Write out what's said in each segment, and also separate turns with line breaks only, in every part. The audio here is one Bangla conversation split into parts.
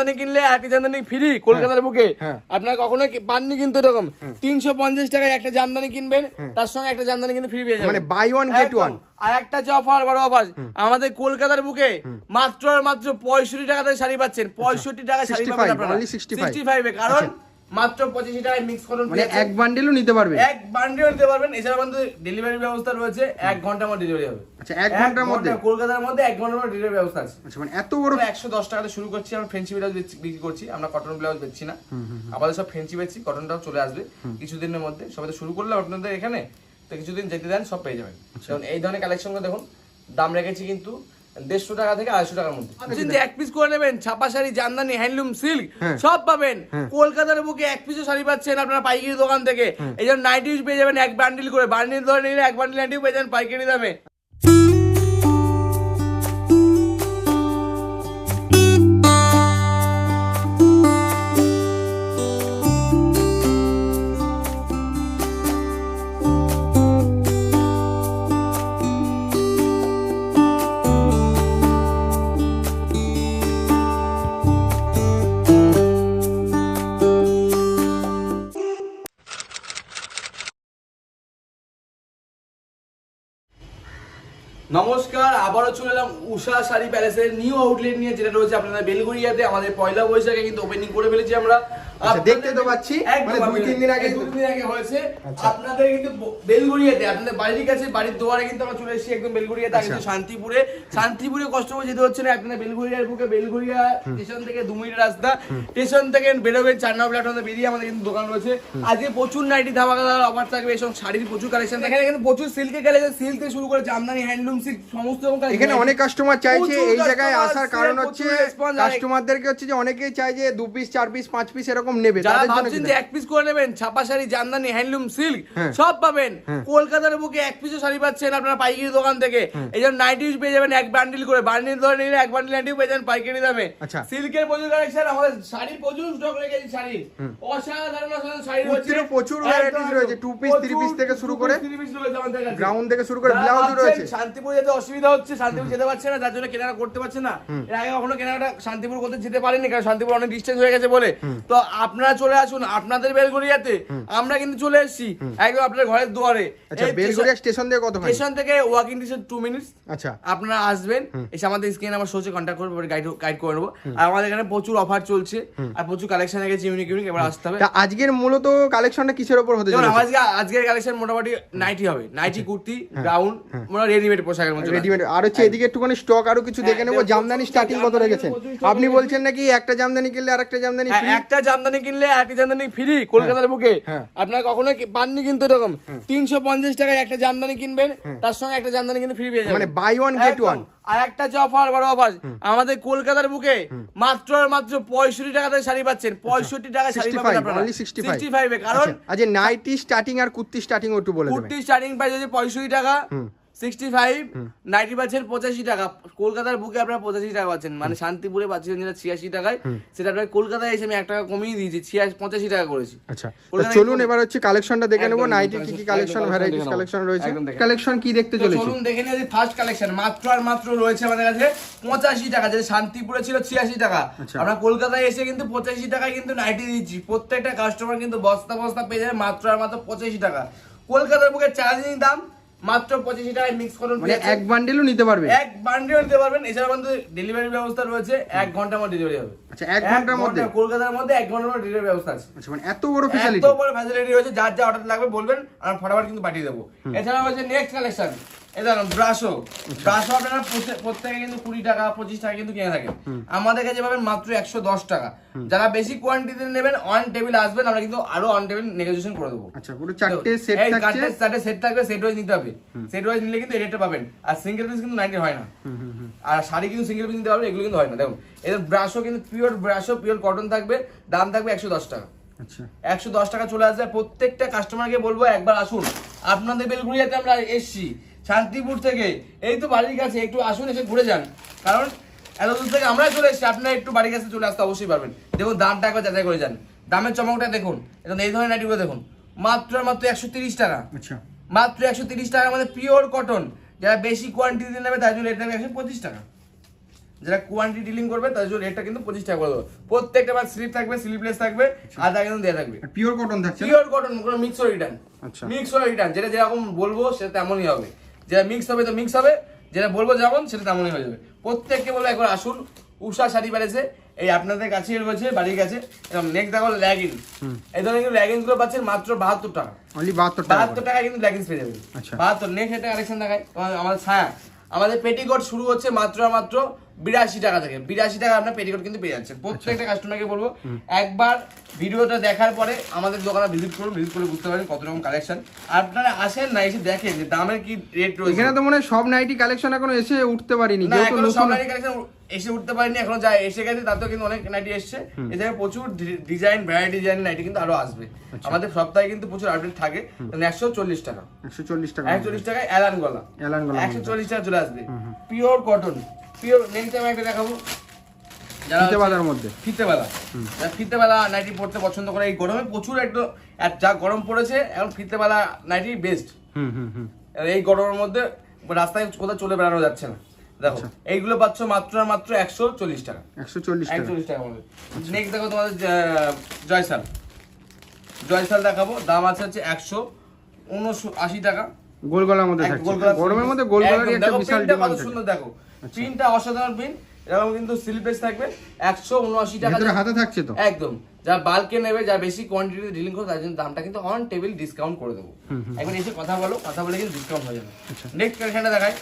জামদানি কিনলে একটি জামদানি ফ্রি কলকাতার বুকে।
আপনার
আপনারা কখনো পাননি কিন্তু এরকম? তিনশো পঞ্চাশ টাকায় একটা জামদানি কিনবেন তার সঙ্গে একটা জামদানি কিন্তু ফ্রি পেয়ে যাবেন।
মানে বাই ওয়ান
গেট
ওয়ান
আর একটা যে অফার বড় অফার আমাদের কলকাতার বুকে মাত্র আর মাত্র পঁয়ষট্টি টাকাতে শাড়ি পাচ্ছেন। পঁয়ষট্টি টাকা শাড়ি পাবেন আপনারা। সিক্সটি ফাইভে কারণ মাত্র পঁচাশি টাকায় মিক্স করুন
মানে এক বান্ডেলও নিতে পারবে?
এক বান্ডিল নিতে পারবেন। এছাড়া কিন্তু ডেলিভারি ব্যবস্থা রয়েছে এক ঘণ্টার মধ্যে ডেলিভারি হবে।
আচ্ছা, এক ঘণ্টার মধ্যে?
কলকাতার মধ্যে এক ঘণ্টার মধ্যে ডেলিভারি ব্যবস্থা আছে।
আচ্ছা মানে এত বড়
একশো দশ টাকাতে শুরু করছি আমরা ফেন্সি ব্লাউজ বিক্রি করছি আমরা কটন ব্লাউজ বেচছি না। আমাদের সব ফেন্সি বেচছি কটনটাও চলে আসবে কিছুদিনের মধ্যে। সবাই তো শুরু করলাম আপনাদের এখানে তো কিছুদিন যেতে দেন সব পেয়ে যাবেন। যেমন এই ধরনের কালেকশনগুলো দেখুন দাম রেখেছি কিন্তু দেড়শো টাকা থেকে আড়াইশো টাকার মধ্যে। আপনি যে এক পিস করে নেবেন ছাপা শাড়ি জামদানি হ্যান্ডলুম সিল্ক
হ্যাঁ।
সব পাবেন। কলকাতার বুকে এক পিসও শাড়ি পাচ্ছেন আপনারা পাইকারি দোকান থেকে। এই জন্য নাইটি পেয়ে যাবেন এক বান্ডিল করে। বান্ডিল ধরে নিলে এক বান্ডিল নাইটি পেয়ে যাবেন পাইকারি দামে। উষা শাড়ি প্যালেসের নিউ আউটলেট নিয়ে যেটা রয়েছে আপনাদের বেলগুড়িয়াতে, আমাদের পয়লা বৈশাখে কিন্তু ওপেনিং করে ফেলেছি আমরা।
আচ্ছা, দেখতে তো পাচ্ছি। মানে দুই তিন দিন আগে-
দুই দিন আগে হয়েছে।
আচ্ছা।
আপনাদের কিন্তু বেলগুড়িয়াতে আপনাদের বাড়ির কাছে বাড়ির দুয়ারে কিন্তু আমরা চলে এসেছি একদম বেলগুড়িয়াতে আগে
আচ্ছা।
কিন্তু শান্তিপুরে। শান্তিপুরে কষ্ট করে যেতে হচ্ছে না আপনাদের বেলগুড়িয়ার বুকে বেলগুড়িয়া স্টেশন থেকে দু মিনিট রাস্তা। স্টেশন থেকে বেরোবেন চার নম্বর প্ল্যাটফর্মে বেরিয়ে আমাদের কিন্তু দোকান রয়েছে। আজকে প্রচুর নাইটি ধামাকাদার অফার থাকবে এসব শাড়ির প্রচুর কালেকশন এখানে কিন্তু প্রচুর সিল্কের কালেকশন সিল্ক থেকে শুরু করে জামদানি হ্যান্ডলুম সিল্ক সমস্ত রকম
এখানে অনেক কাস্টমার চাইছে এই জায়গায় আসার কারণ হচ্ছে কাস্টমারদেরকে হচ্ছে যে অনেকেই চায় যে দু পিস চার পিস পাঁচ পিস এরকম নেবে
যারা ভাবছেন যে এক পিস করে নেবেন ছাপা শাড়ি জামদানি হ্যান্ডলুম সিল্ক
হ্যাঁ।
সব পাবেন।
হ্যাঁ।
কলকাতার বুকে এক পিসও শাড়ি পাচ্ছেন আপনারা পাইকারি দোকান থেকে। এই জন্য নাইটি পেয়ে যাবেন এক বান্ডিল করে। বান্ডিল ধরে নিলে এক বান্ডিল নাইটি পেয়ে যাবেন পাইকারি দামে।
আচ্ছা।
সিল্কের প্রচুর কালেকশন আমাদের শাড়ি প্রচুর স্টক রেখেছি শাড়ি। অসাধারণ অসাধারণ শাড়ি রয়েছে।
প্রচুর
একদম।
রয়েছে, piece, three
প্রচুর
piece থেকে শুরু করে। গ্রাউন্ড থেকে শুরু করে
ভাবছেন
রয়েছে।
শান্তিপুর যেতে অসুবিধা হচ্ছে শান্তিপুর যেতে পারছে না যার জন্য কেনাকাটা করতে পারছে না। এর আগে কখনো কেনাকাটা শান্তিপুর করতে যেতে পারেনি কারণ শান্তিপুর অনেক ডিস্টেন্স হয়ে গেছে বলে। তো আপনারা চলে আসুন আপনাদের বেলগড়িয়াতে আমরা কিন্তু চলে এসেছি একদম আপনার ঘরের দুয়ারে।
আচ্ছা বেলগড়িয়া স্টেশন থেকে কত
স্টেশন থেকে ওয়াকিং ডিস্টেন্স টু মিনিটস
আচ্ছা।
আপনারা আসবেন এসে আমাদের স্ক্রিন আমার সোচে কন্ট্যাক্ট করব গাইড গাইড করে নেব। আর আমাদের এখানে প্রচুর অফার চলছে আর প্রচুর কালেকশন গেছে ইউনিক ইউনিক এবার আসতে হবে।
আজকের মূলত কালেকশনটা কিসের উপর হতে
যেমন
চলেছে?
আজকে আজকের কালেকশন মোটামুটি নাইটি হবে। নাইটি কুর্তি গাউন মোটামুটি রেডিমেড পোশাকের মধ্যে
রেডিমেড আর হচ্ছে এদিকে একটুখানি স্টক আরও কিছু দেখে নেব।
হ্যাঁ,
জামদানি স্টার্টিং কত রেখেছেন? আপনি বলছেন নাকি একটা জামদানি কিনলে আরেকটা জামদানি
হ্যাঁ, একটা জামদানি কিনলে একটা জামদানি ফ্রি কলকাতার বুকে।
হ্যাঁ।
আপনারা কখনো পাননি কিন্তু এরকম? তিনশো পঞ্চাশ টাকায় একটা জামদানি কিনবেন তার সঙ্গে একটা জামদানি কিন্তু ফ্রি পেয়ে যাবেন।
মানে buy one, get
একদম। আর একটা যে অফার বড় অফার আমাদের কলকাতার বুকে মাত্র মাত্র পঁয়ষট্টি টাকা থেকে শাড়ি পাচ্ছেন। পঁয়ষট্টি টাকা শাড়ি
65,
পাবেন আপনারা। সিক্সটি ফাইভে কারণ
আচ্ছা নাইটি স্টার্টিং আর কুর্তি স্টার্টিং একটু বলে
কুর্তি স্টার্টিং প্রাইস হচ্ছে পঁয়ষট্টি টাকা সিক্সটি ফাইভ নাইটি পাচ্ছেন পঁচাশি টাকা। কলকাতার বুকে আপনারা পঁচাশি টাকা পাচ্ছেন। মানে শান্তিপুরে পাচ্ছেন যেটা ছিয়াশি টাকায় সেটা আপনার কলকাতায় এসে আমি এক টাকা কমিয়ে দিয়েছি ছিয়াশি পঁচাশি টাকা করেছি।
আচ্ছা চলুন এবার হচ্ছে কালেকশনটা দেখে নেব নাইটি কি কি কালেকশন ভ্যারাইটিস। কালেকশন রয়েছে। কালেকশন কি দেখতে চলেছি?
চলুন দেখে নিয়ে ফার্স্ট কালেকশন মাত্র আর মাত্র রয়েছে আমাদের কাছে পঁচাশি টাকা যেটা শান্তিপুরে ছিল ছিয়াশি টাকা।
আচ্ছা।
আমরা কলকাতায় এসে কিন্তু পঁচাশি টাকায় কিন্তু নাইটি দিচ্ছি। প্রত্যেকটা কাস্টমার কিন্তু বস্তা বস্তা পেয়ে যাবে মাত্র আর মাত্র পঁচাশি টাকা। কলকাতার বুকে চ্যালেঞ্জিং দাম মাত্র পঁচিশ টাকায় মিক্স করুন
মানে এক বান্ডেলও নিতে পারবে?
এক বান্ডিল নিতে পারবেন। এছাড়া কিন্তু ডেলিভারি ব্যবস্থা রয়েছে এক ঘণ্টার মধ্যে ডেলিভারি হবে।
আচ্ছা এক ঘণ্টার মধ্যে?
কলকাতার মধ্যে এক ঘণ্টার মধ্যে ডেলিভারি ব্যবস্থা আছে।
আচ্ছা মানে এত বড় ফ্যাসিলিটি
এত বড় ফ্যাসিলিটি রয়েছে যার যা অর্ডার লাগবে বলবেন আমরা ফটাফট কিন্তু পাঠিয়ে দেবো। এছাড়া হচ্ছে নেক্সট কালেকশন এই আপনারা প্রত্যেকে কিন্তু কুড়ি টাকা পঁচিশ টাকা কিন্তু কিনে থাকেন। আমাদের কাছে পাবেন মাত্র একশো দশ টাকা। যারা বেশি নেবেন অন টেবিল আসবেন আমরা কিন্তু আরও অন টেবিল নেগোসিয়েশন করে দেবো।
আচ্ছা পুরো চারটে সেট থাকছে?
চারটে চারটে সেট থাকবে সেট ওয়াইজ নিতে হবে। সেট ওয়াইজ নিলে কিন্তু রেটটা পাবেন। আর সিঙ্গেল পিস কিন্তু নাইনটি হয় না। আর শাড়ি কিন্তু সিঙ্গেল পিস নিতে পারবেন এগুলো কিন্তু হয় না। দেখুন এদের ব্রাশও কিন্তু পিওর ব্রাশও পিওর কটন থাকবে দাম থাকবে একশো দশ টাকা।
আচ্ছা।
একশো দশ টাকা চলে আসবে। প্রত্যেকটা কাস্টমারকে বলব একবার আসুন। আপনাদের বেলগুড়িয়াতে আমরা এসছি। শান্তিপুর থেকে। এই তো বাড়ির কাছে একটু আসুন এসে ঘুরে যান। কারণ এত দূর থেকে আমরা চলে এসেছি আপনারা একটু বাড়ির কাছে চলে আসতে অবশ্যই পারবেন। দেখুন দামটা একবার যাচাই করে যান। দামের চমকটা দেখুন। এখন এই ধরনের নাইটিগুলো দেখুন। মাত্র মাত্র একশো তিরিশ টাকা।
আচ্ছা।
মাত্র একশো তিরিশ টাকার মধ্যে পিওর কটন যারা বেশি কোয়ান্টিটি নেবে তার জন্য এটা নেবে একশো পঁচিশ টাকা। যারা কোয়ান্টিটি ডিলিং করবে তার জন্য রেটটা কিন্তু পঁচিশ টাকা করে দেবো। প্রত্যেকটা বার স্লিপ থাকবে স্লিপলেস থাকবে আধা কিন্তু দেওয়া থাকবে।
পিওর কটন থাকছে
পিওর কটন কোনো মিক্স রিটার্ন
আচ্ছা।
মিক্স রিটার্ন যেটা যেরকম বলব সেটা তেমনই হবে। যেটা মিক্স হবে তো মিক্স হবে যেটা বলব যেমন সেটা তেমনই হয়ে যাবে। প্রত্যেককে বলব একবার আসুন উষা শাড়ি বেড়েছে এই আপনাদের কাছে রয়েছে বাড়ির কাছে এরকম নেক্সট দেখো ল্যাগিন এই ধরনের কিন্তু ল্যাগিনগুলো পাচ্ছেন মাত্র বাহাত্তর টাকা।
অনলি বাহাত্তর টাকা
বাহাত্তর। টাকায় কিন্তু লেগিংস পেয়ে যাবেন।
আচ্ছা।
বাহাত্তর নেক্সট একটা কালেকশন দেখায় আমাদের ছায়া আমাদের পেটিকোট শুরু হচ্ছে মাত্র মাত্র বিরাশি টাকা থেকে। বিরাশি টাকা আপনার পেটিকোট কিন্তু পেয়ে যাচ্ছেন। প্রত্যেকটা কাস্টমারকে বলব একবার ভিডিওটা দেখার পরে আমাদের দোকানে ভিজিট করুন ভিজিট করে বুঝতে পারেন কত রকম কালেকশন আপনারা আসেন না এসে দেখেন যে দামের কি রেট রয়েছে।
এখানে তো মনে হয় সব নাইটি কালেকশন এখনও এসে উঠতে পারিনি
না
এখনও
সব নাইটি কালেকশন এসে উঠতে পারেনি এখনও যা এসে গেছে তাতেও কিন্তু অনেক নাইটি এসছে। এছাড়া প্রচুর ডিজাইন ভ্যারাইটি ডিজাইন নাইটি কিন্তু আরও আসবে।
আচ্ছা।
আমাদের সপ্তাহে কিন্তু প্রচুর আপডেট থাকে একশো চল্লিশ টাকা।
একশো চল্লিশ টাকা।
একশো চল্লিশ টাকায় অ্যালান গলা।
অ্যালান গলা
একশো চল্লিশ টাকা চলে আসবে। Pure cotton pure next time একটা দেখাবো। যারা
ফিতে
হচ্ছে
বাঁধার মধ্যে।
ফিতেবেলা ফিতেবেলা নাইটি পড়তে পছন্দ করে এই গরমে প্রচুর একটু যা গরম পড়েছে এখন ফিতেবেলা নাইটি বেস্ট
হুম হুম হুম।
এই গরমের মধ্যে রাস্তায় কোথাও চলে বেড়ানো যাচ্ছে না। দেখো
আচ্ছা।
এইগুলো পাচ্ছ মাত্র মাত্র একশো চল্লিশ টাকা।
একশো চল্লিশ টাকা।
একচল্লিশ টাকা মধ্যে। নেক্সট দেখো তোমাদের জয়সাল। জয়সাল দেখাবো দাম আছে হচ্ছে একশো উনআশি টাকা।
গোল গলার মধ্যে
এক
থাকছে।
গোল গলা
গরমের মধ্যে গোল একটা বিশাল ডিমান্ড
সুন্দর দেখো। প্রিন্টটা অসাধারণ প্রিন্ট এরকম কিন্তু স্লিপেস থাকবে। একশো উনআশি টাকা
হাতে থাকছে তো?
একদম। যা বাল্কে নেবে যারা বেশি কোয়ান্টিটি ডিলিং করবে তার জন্য দামটা কিন্তু অন টেবিল ডিসকাউন্ট করে দেবো। এখন এসে কথা বলো কথা বলে কিন্তু ডিসকাউন্ট হয়ে যাবে।
আচ্ছা।
নেক্সট কালেকশনটা দেখাই।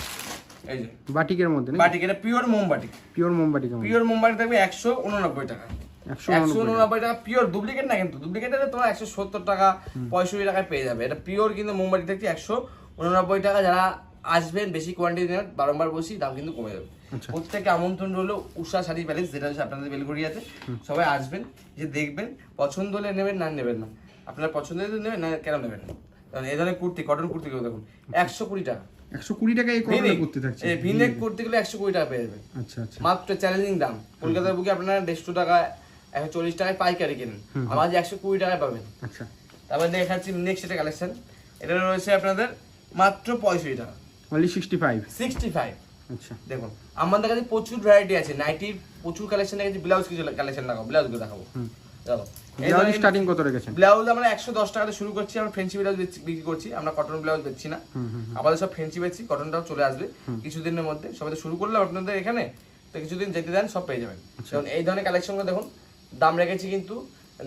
এই যে।
বাটিকের মধ্যে
বাটিক এটা পিওর মোমবাটিক।
পিওর মোমবাটিকের মধ্যে।
পিওর মোমবাটিক থাকবে একশো উননব্বই টাকা।
একশো
উননব্বই টাকা। পিওর ডুপ্লিকেট না কিন্তু ডুপ্লিকেট তোমার একশো সত্তর টাকা পঁয়ষট্টি টাকায় পেয়ে যাবে। এটা পিওর কিন্তু মোমবাতি থাকছে একশো উননব্বই টাকা। যারা আসবেন বেশি কোয়ান্টিটি নেবেন বারংবার বসি দাম কিন্তু কমে যাবে।
আচ্ছা।
প্রত্যেকে আমন্ত্রণ রইল উষা শাড়ি প্যালেস যেটা হচ্ছে আপনাদের বেলগুড়িয়াতে সবাই আসবেন যে দেখবেন পছন্দ হলে নেবেন না নেবেন না। আপনারা পছন্দ হলে নেবেন না কেন নেবেন না? কারণ এই ধরনের কুর্তি কটন কুর্তি গুলো দেখুন একশো কুড়ি টাকা।
একশো কুড়ি টাকা এই কটনে করতে থাকছে।
ভিনেক কুর্তি গুলো একশো কুড়ি টাকা পেয়ে যাবেন।
আচ্ছা আচ্ছা।
মাত্র চ্যালেঞ্জিং দাম। কলকাতার বুকে আপনারা দেড়শো টাকা একশো চল্লিশ টাকায় পাইকারি কেনেন। আমাদের একশো কুড়ি টাকায় পাবেন।
আচ্ছা।
তারপরে দেখাচ্ছি নেক্সট একটা কালেকশন এটা রয়েছে আপনাদের মাত্র পঁয়ষট্টি টাকা।
অনলি ফাইভ আচ্ছা।
দেখুন আমাদের কাছে প্রচুর ভ্যারাইটি আছে। নাইটির প্রচুর কালেকশন দেখেছি ব্লাউজ কিছু কালেকশন দেখাবো ব্লাউজগুলো দেখাবো। দেখো
ব্লাউজ স্টার্টিং কত রেখেছেন?
ব্লাউজ আমরা একশো দশ শুরু করছি আমরা ফ্রেন্সি ব্লাউজ বিক্রি করছি আমরা কটন ব্লাউজ বেচছি না। আমাদের সব ফ্রেন্সি বেচছি কটনটাও চলে আসবে কিছুদিনের মধ্যে। সবাই তো শুরু করলাম আপনাদের এখানে তো কিছুদিন যেতে দেন সব পেয়ে যাবেন। যেমন এই ধরনের কালেকশনগুলো দেখুন দাম রেখেছি কিন্তু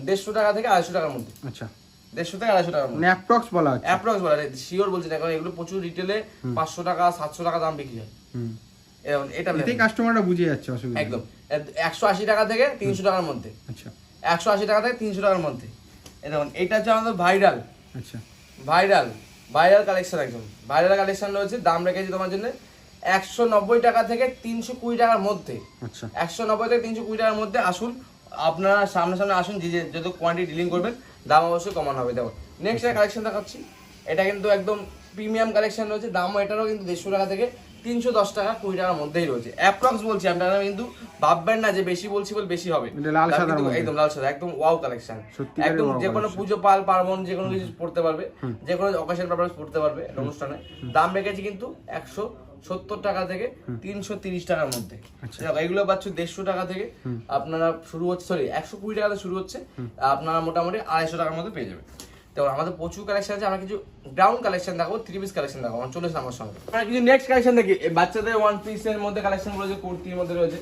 দেড়শো টাকা থেকে আড়াইশো টাকার মধ্যে।
আচ্ছা।
দেড়শো থেকে আড়াইশো টাকার
মানে অ্যাপ্রক্স বলা হচ্ছে।
অ্যাপ্রক্স বলা শিওর বলছি না কারণ এগুলো প্রচুর রিটেলে পাঁচশো টাকা সাতশো টাকা দাম বিক্রি হয়। এটা
এতেই কাস্টমাররা বুঝে যাচ্ছে অসুবিধা।
একদম। একশো আশি টাকা থেকে তিনশো টাকার মধ্যে।
আচ্ছা।
একশো আশি টাকা থেকে তিনশো টাকার মধ্যে। দেখুন এটা হচ্ছে আমাদের ভাইরাল
আচ্ছা।
ভাইরাল ভাইরাল কালেকশন একদম। ভাইরাল কালেকশন রয়েছে দাম রেখেছি তোমার জন্য একশো নব্বই টাকা থেকে তিনশো কুড়ি টাকার মধ্যে।
আচ্ছা।
একশো নব্বই থেকে তিনশো কুড়ি টাকার মধ্যে আসুন আপনারা সামনে সামনে আসুন যে যত কোয়ান্টিটি ডিলিং করবেন দাম অবশ্যই কমানো হবে। দেখো নেক্সট একটা কালেকশন দেখাচ্ছি এটা কিন্তু একদম প্রিমিয়াম কালেকশন রয়েছে। দাম এটারও কিন্তু দেড়শো টাকা থেকে তিনশো দশ টাকা কুড়ি টাকার মধ্যেই রয়েছে। অ্যাপ্রক্স বলছি আপনারা কিন্তু ভাববেন না যে বেশি বলছি বলে বেশি হবে। একদম লাল সাদা একদম ওয়াও কালেকশন একদম যে কোনো পুজো পাল পার্বণ যে কোনো কিছু পড়তে পারবে। যে কোনো অকেশন পারপাস পড়তে পারবে অনুষ্ঠানে। দাম রেখেছি কিন্তু একশো সত্তর টাকা থেকে তিনশো তিরিশ টাকার মধ্যে।
আচ্ছা।
এগুলো পাচ্ছ দেড়শো টাকা থেকে আপনারা শুরু হচ্ছে সরি একশো কুড়ি টাকাতে শুরু হচ্ছে আপনারা মোটামুটি আড়াইশো টাকার মধ্যে পেয়ে যাবেন। তো আমাদের প্রচুর কালেকশন আছে আমরা কিছু গ্রাউন্ড কালেকশন দেখাবো থ্রি পিস কালেকশন দেখাবো চলে আমার সঙ্গে। আমরা কিছু নেক্সট কালেকশন দেখি বাচ্চাদের ওয়ান পিসের মধ্যে কালেকশন রয়েছে কুর্তির মধ্যে রয়েছে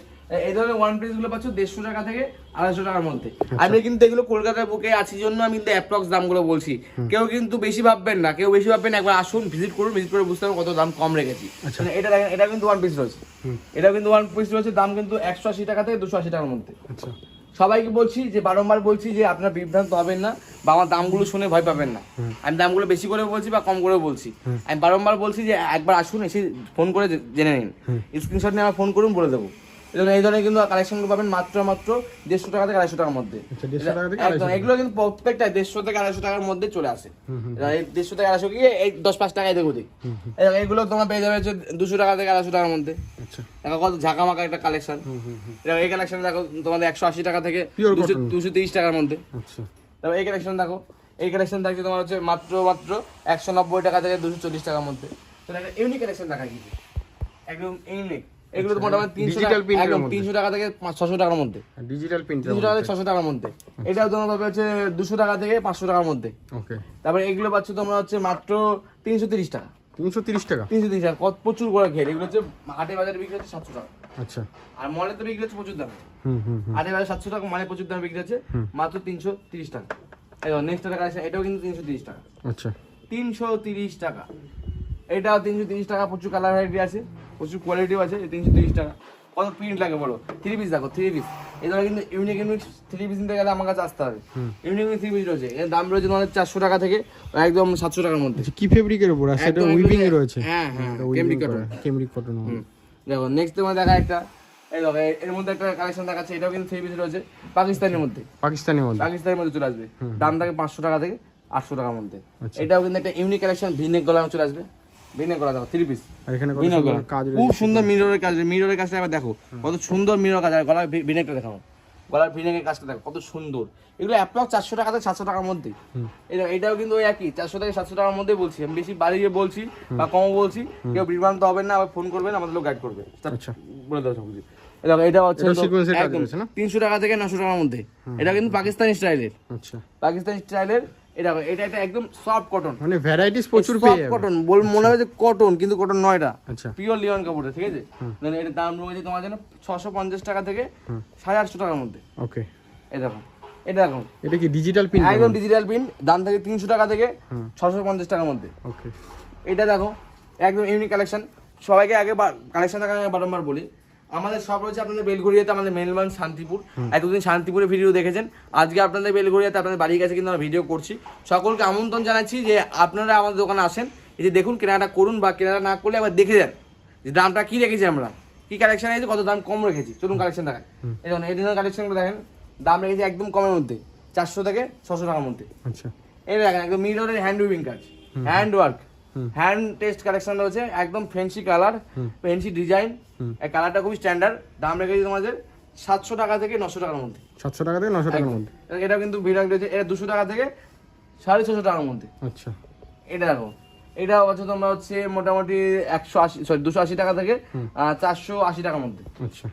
এই ধরনের ওয়ান পিসগুলো পাচ্ছ দেড়শো টাকা থেকে আড়াইশো টাকার মধ্যে। আমি কিন্তু এগুলো কলকাতার বুকে আছি জন্য আমি কিন্তু অ্যাপ্রক্স দামগুলো বলছি। কেউ কিন্তু বেশি ভাববেন না কেউ বেশি ভাববেন না, একবার আসুন ভিজিট করুন ভিজিট করে বুঝতে পারবেন কত দাম কম রেখেছি। মানে এটা দেখেন এটা কিন্তু ওয়ান পিস রয়েছে। এটা কিন্তু ওয়ান পিস রয়েছে দাম কিন্তু একশো আশি টাকা থেকে দুশো আশি টাকার মধ্যে।
আচ্ছা।
সবাইকে বলছি যে বারংবার বলছি যে আপনার বিভ্রান্ত হবেন না বা আমার দামগুলো শুনে ভয় পাবেন না। আমি দামগুলো বেশি করে বলছি বা কম করে বলছি। আমি বারংবার বলছি যে একবার আসুন এসে ফোন করে জেনে নিন। স্ক্রিনশট নিয়ে আমার ফোন করুন বলে দেবো। এই এই ধরনের কিন্তু কালেকশনগুলো পাবেন মাত্র মাত্র দেড়শো টাকা থেকে আড়াইশো টাকার মধ্যে।
আচ্ছা, 150 টাকা থেকে
একদম, এগুলো কিন্তু প্রত্যেকটা দেড়শো থেকে আড়াইশো টাকার মধ্যে চলে আসে। দেড়শো থেকে আড়াইশো গিয়ে এই দশ পাঁচ টাকা এদিক ওদিক। এগুলো তোমার পেয়ে যাবে হচ্ছে দুশো টাকা থেকে আড়াইশো টাকার মধ্যে।
আচ্ছা।
দেখো কত ঝাঁকামাকা একটা কালেকশন এই কালেকশন দেখো তোমাদের একশো আশি টাকা থেকে দুশো তিরিশ টাকার মধ্যে।
আচ্ছা।
তারপর এই কালেকশন দেখো এই কালেকশন থাকছে তোমার হচ্ছে মাত্র মাত্র একশো নব্বই টাকা থেকে দুশো চল্লিশ টাকার মধ্যে। ইউনিক কালেকশন দেখা গিয়েছে একদম ইউনিক এগুলো তো মোটামুটি তিনশো
Digital
টাকা একদম
মধ্যে।
তিনশো টাকা থেকে ছশো টাকার মধ্যে।
ডিজিটাল প্রিন্ট
তিনশো টাকা থেকে ছশো টাকার মধ্যে। এটাও তোমার পাবে হচ্ছে দুশো টাকা থেকে পাঁচশো টাকার মধ্যে।
ওকে।
তারপরে এগুলো পাচ্ছ তোমরা হচ্ছে মাত্র তিনশো তিরিশ টাকা।
তিনশো তিরিশ টাকা?
তিনশো তিরিশ টাকা। কত প্রচুর করে ঘের এগুলো হচ্ছে হাটে বাজারে বিক্রি হচ্ছে সাতশো টাকা।
আচ্ছা।
আর মলে তো বিক্রি হচ্ছে প্রচুর দাম। হাটে বাজারে সাতশো টাকা মানে প্রচুর দামে বিক্রি হচ্ছে মাত্র তিনশো তিরিশ টাকা। নেক্সট টাকা আছে এটাও কিন্তু তিনশো তিরিশ টাকা।
আচ্ছা।
তিনশো তিরিশ টাকা। এটাও তিনশো তিরিশ টাকা প্রচুর কালার ভ্যারাইটি আছে প্রচুর কোয়ালিটিও আছে তিনশো তিরিশ টাকা। কত প্রিন্ট লাগে বলো? থ্রি পিস দেখো থ্রি পিস এগুলো কিন্তু ইউনিক ইউনিক থ্রি পিস নিতে গেলে আমার কাছে আসতে হবে। ইউনিক ইউনিক থ্রি পিস রয়েছে। এর দাম রয়েছে তোমাদের চারশো টাকা থেকে একদম সাতশো টাকার মধ্যে।
আচ্ছা কি ফেব্রিকের উপর? আছে এটা
একদম
উইভিং এ রয়েছে।
হ্যাঁ, হ্যাঁ,
এটা হবে।
হুম। দেখো নেক্সট তোমার দেখা একটা এই দেখো এর- এর মধ্যে একটা কালেকশন দেখাচ্ছে এটাও কিন্তু থ্রি পিস রয়েছে পাকিস্তানের মধ্যে।
পাকিস্তানি মধ্যে।
পাকিস্তানের মধ্যে চলে আসবে। দাম থাকে পাঁচশো টাকা থেকে আটশো টাকার মধ্যে।
আচ্ছা।
এটাও কিন্তু একটা ইউনিক কালেকশন ভিনেক গলা চলে আসবে। দেখো থ্রি পিস
এখানে সুন্দর
খুব সুন্দর মিররের কাজ মিররের কাজটা আবার দেখো কত সুন্দর মিরর কাজ। আর গলার ভি- দেখাও গলার ভিনেকের কাজটা দেখো কত সুন্দর। এগুলো অ্যাপ্রক্স চারশো টাকা থেকে সাতশো টাকার মধ্যে এটা এটাও কিন্তু ওই একই চারশো থেকে সাতশো টাকার মধ্যে বলছি। আমি বেশি বাড়িয়ে বলছি বা কম বলছি। কেউ বিভ্রান্ত হবেন না আবার ফোন করবেন আমাদের লোক গাইড করবে।
আচ্ছা।
বলে দাও সব দেখো, এটা হচ্ছে? তিনশো টাকা থেকে নশো টাকার মধ্যে। এটা কিন্তু পাকিস্তানি স্টাইলের
আচ্ছা।
পাকিস্তানি স্টাইলের এটা এটা একদম সফট কটন
মানে ভ্যারাইটিস প্রচুর পেয়ে
কটন বল মনে হবে যে কটন কিন্তু কটন নয় এটা।
আচ্ছা।
পিওর লিওন ঠিক আছে? মানে এটার দাম রয়েছে তোমার জন্য ছশো পঞ্চাশ টাকা থেকে সাড়ে আটশো টাকার মধ্যে।
ওকে।
এই দেখো এটা দেখো।
এটা কি ডিজিটাল প্রিন্ট
একদম ডিজিটাল প্রিন্ট দাম থাকে টাকা থেকে ছশো পঞ্চাশ টাকার মধ্যে।
ওকে।
এটা দেখো একদম ইউনিক কালেকশন সবাইকে আগে কালেকশন দেখার বারংবার বলি আমাদের সব রয়েছে আপনাদের বেলঘড়িয়াতে আমাদের মেলবান শান্তিপুর। এতদিন শান্তিপুরে ভিডিও দেখেছেন। আজকে আপনাদের বেলঘড়িয়াতে আপনাদের বাড়ির কাছে কিন্তু আমরা ভিডিও করছি। সকলকে আমন্ত্রণ জানাচ্ছি যে আপনারা আমাদের দোকানে আসেন। এই যে দেখুন কেনাটা করুন বা কেনাটা না করলে আবার দেখে যান যে দামটা কি রেখেছি আমরা। কি কালেকশন আছে কত দাম কম রেখেছি। চলুন কালেকশন দেখান এই দেখুন এই ধরনের কালেকশনগুলো দেখেন। দাম রেখেছি একদম কমের মধ্যে চারশো থেকে ছশো টাকার মধ্যে।
আচ্ছা।
এই দেখেন একদম মিররের হ্যান্ড উইভিং কাজ। Hand work hand test collection রয়েছে একদম ফেন্সি কালার ফেন্সি ডিজাইন এই কালারটা খুবই স্ট্যান্ডার্ড দাম রেখেছি তোমাদের সাতশো টাকা থেকে নশো টাকার মধ্যে।
সাতশো টাকা থেকে নশো টাকার মধ্যে।
এটা কিন্তু ভিড় রয়েছে এটা দুশো টাকা থেকে সাড়ে ছশো টাকার মধ্যে।
আচ্ছা।
এটা দেখো। এটা হচ্ছে তোমরা হচ্ছে মোটামুটি একশো আশি সরি দুশো আশি টাকা থেকে চারশো আশি টাকার মধ্যে।
আচ্ছা।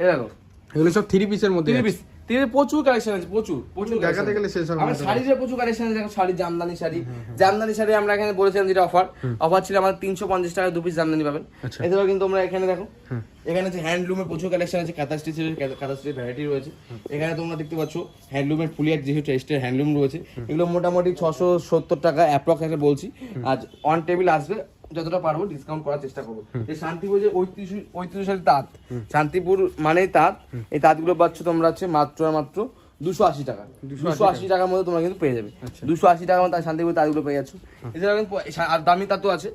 এটা দেখো।
এগুলো সব থ্রি পিসের মধ্যে
তিরিশ পিস তিরিশ প্রচুর কালেকশন আছে প্রচুর প্রচুর
দেখাতে গেলে শেষ হবে
আমার শাড়ির প্রচুর কালেকশন আছে দেখো শাড়ি জামদানি শাড়ি। জামদানি শাড়ি আমরা এখানে বলেছিলাম যেটা অফার অফার ছিল আমাদের তিনশো পঞ্চাশ টাকা দু পিস জামদানি পাবেন।
আচ্ছা।
এছাড়াও কিন্তু আমরা এখানে দেখো এখানে হচ্ছে হ্যান্ডলুমের প্রচুর কালেকশন আছে কাঁথা স্টিচের কাঁথা স্টিচের ভ্যারাইটি রয়েছে। এখানে তোমরা দেখতে পাচ্ছ হ্যান্ডলুমের ফুলিয়ার যেহেতু টেস্টের হ্যান্ডলুম রয়েছে এগুলো মোটামুটি ছশো সত্তর টাকা অ্যাপ্রক্স একটা বলছি। আজ অন টেবিল আসবে যতটা পারব ডিসকাউন্ট করার চেষ্টা করব। এই শান্তিপুর যে ঐতিহ্য ঐতিহ্যশালী তাঁত। শান্তিপুর মানেই তাঁত। এই তাঁতগুলো পাচ্ছ তোমরা হচ্ছে মাত্র আর মাত্র দুশো আশি টাকা। দুশো আশি টাকার মধ্যে তোমরা কিন্তু পেয়ে যাবে। দুশো আশি টাকার মধ্যে শান্তিপুর তাঁতগুলো পেয়ে যাচ্ছ। এছাড়া কিন্তু আর দামি তাঁতও আছে।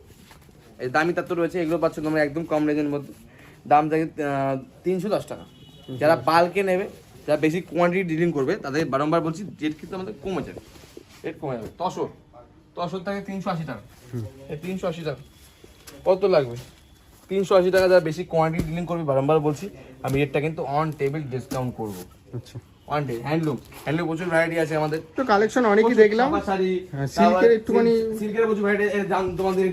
এই দামি তাঁত রয়েছে এগুলো পাচ্ছ তোমরা একদম কম রেঞ্জের মধ্যে। দাম থাকে তিনশো দশ টাকা। যারা পালকে নেবে যারা বেশি কোয়ান্টিটি ডিলিং করবে তাদের বারংবার বলছি রেট কিন্তু আমাদের কমে যাবে। রেট কমে যাবে। তসর। থাকে তিনশো আশি টাকা। এই তিনশো আশি টাকা। কত লাগবে? তিনশো আশি টাকা যারা বেশি কোয়ান্টিটি ডিলিং করবে বারংবার বলছি আমি রেটটা কিন্তু অন টেবিল ডিসকাউন্ট করব।
আচ্ছা।
অন টেবিল হ্যান্ডলুম হ্যান্ডলুম প্রচুর ভ্যারাইটি আছে আমাদের।
তো কালেকশন অনেকই দেখলাম। সিল্কের একটুখানি-
সিল্কের প্রচুর ভ্যারাইটি তোমাদের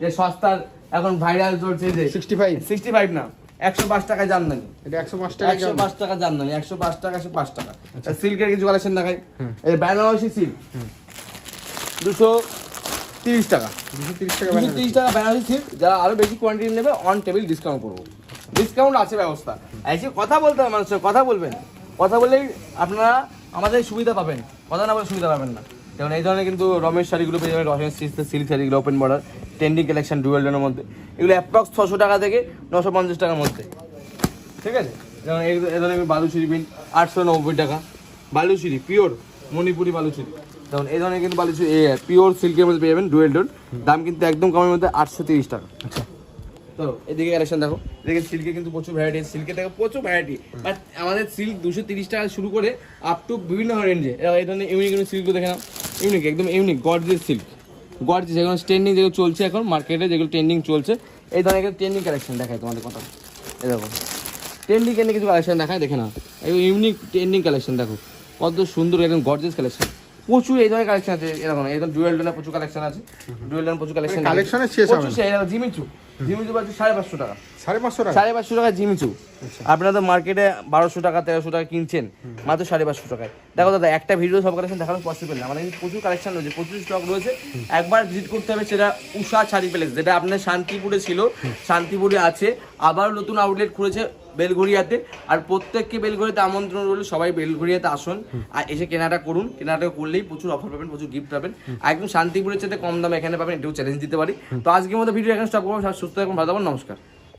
যে সস্তার এখন ভাইরাল চলছে যে
সিক্সটি ফাইভ
সিক্সটি ফাইভ না একশো পাঁচ টাকায় জামদানি
এটা একশো পাঁচ টাকা
একশো পাঁচ টাকা জামদানি একশো পাঁচ টাকা একশো পাঁচ টাকা। সিল্কের কিছু কালেকশন দেখাই। এই বেনারসি সিল্ক দুশো তিরিশ টাকা।
দুশো তিরিশ টাকা
দুশো। তিরিশ টাকা সিল্ক যারা আরও বেশি কোয়ান্টিটি নেবে অন টেবিল ডিসকাউন্ট করব। ডিসকাউন্ট আছে ব্যবস্থা। এসে কথা বলতে হবে মানুষের কথা বলবেন। কথা বললেই আপনারা আমাদের সুবিধা পাবেন। কথা না বলে সুবিধা পাবেন না। যেমন এই ধরনের কিন্তু রমেশ শাড়িগুলো পেয়ে যাবেন রমেশ সিল্ক শাড়িগুলো ওপেন বর্ডার ট্রেন্ডিং কালেকশন ডুয়েলের মধ্যে। এগুলো অ্যাপ্রক্স ছশো টাকা থেকে নশো পঞ্চাশ টাকার মধ্যে। ঠিক আছে? যেমন এই এই ধরনের বালুচুরি পিন আটশো নব্বই টাকা। বালুচুরি পিওর মণিপুরি বালুচুরি যেমন এই ধরনের কিন্তু বালুচুরি পিওর সিল্কের মধ্যে পেয়ে যাবেন ডুয়েল দাম কিন্তু একদম কমের মধ্যে আটশো তিরিশ টাকা।
আচ্ছা।
তো এদিকে কালেকশন দেখো। এদিকে সিল্কে কিন্তু প্রচুর ভ্যারাইটি সিল্কের থেকে প্রচুর ভ্যারাইটি বাট আমাদের সিল্ক দুশো তিরিশ টাকা শুরু করে আপ টু বিভিন্ন রেঞ্জে এই ধরনের ইউনিক ইউনিক সিল্কগুলো দেখে নাও। ইউনিক একদম ইউনিক সিল্ক যেগুলো ট্রেন্ডিং যেগুলো চলছে এখন মার্কেটে যেগুলো ট্রেন্ডিং চলছে। এই ধরনের ট্রেন্ডিং কালেকশন দেখায় তোমাদের কথা। এই দেখো। ট্রেন্ডিং ট্রেন্ডিং কিছু কালেকশন দেখায় দেখে ইউনিক ট্রেন্ডিং কালেকশন দেখো। কত সুন্দর একদম গর্জিয়াস কালেকশন প্রচুর এই ধরনের কালেকশন আছে এরকম এরকম ডুয়েল টোনের প্রচুর কালেকশন আছে। ডুয়েল টোনের প্রচুর কালেকশন
এর শেষ হবে
প্রচুর জিমিচু জিমিচু পাচ্ছে সাড়ে পাঁচশো টাকা।
সাড়ে পাঁচশো টাকা?
সাড়ে পাঁচশো টাকা জিমিচু আপনারা তো মার্কেটে বারোশো টাকা তেরোশো টাকা কিনছেন মাত্র সাড়ে পাঁচশো টাকায়। দেখো দাদা একটা ভিডিও সব কালেকশন দেখানো পসিবল না। আমাদের কিন্তু প্রচুর কালেকশন রয়েছে প্রচুর স্টক রয়েছে। একবার ভিজিট করতে হবে সেটা উষা শাড়ি প্যালেস যেটা আপনার শান্তিপুরে ছিল শান্তিপুরে আছে। আবার নতুন আউটলেট খুলেছে বেলঘরিয়াতে আর প্রত্যেককে বেলঘরিয়াতে আমন্ত্রণ রইল সবাই বেলঘরিয়াতে আসুন আর এসে কেনাটা করুন। কেনাটা করলেই প্রচুর অফার পাবেন প্রচুর গিফট পাবেন। আর একদম শান্তিপুরের চাইতে কম দামে এখানে পাবেন এটাও চ্যালেঞ্জ দিতে পারি। তো আজকের মতো ভিডিও এখানে স্টপ করব সুস্থ থাকুন ভালো থাকুন নমস্কার।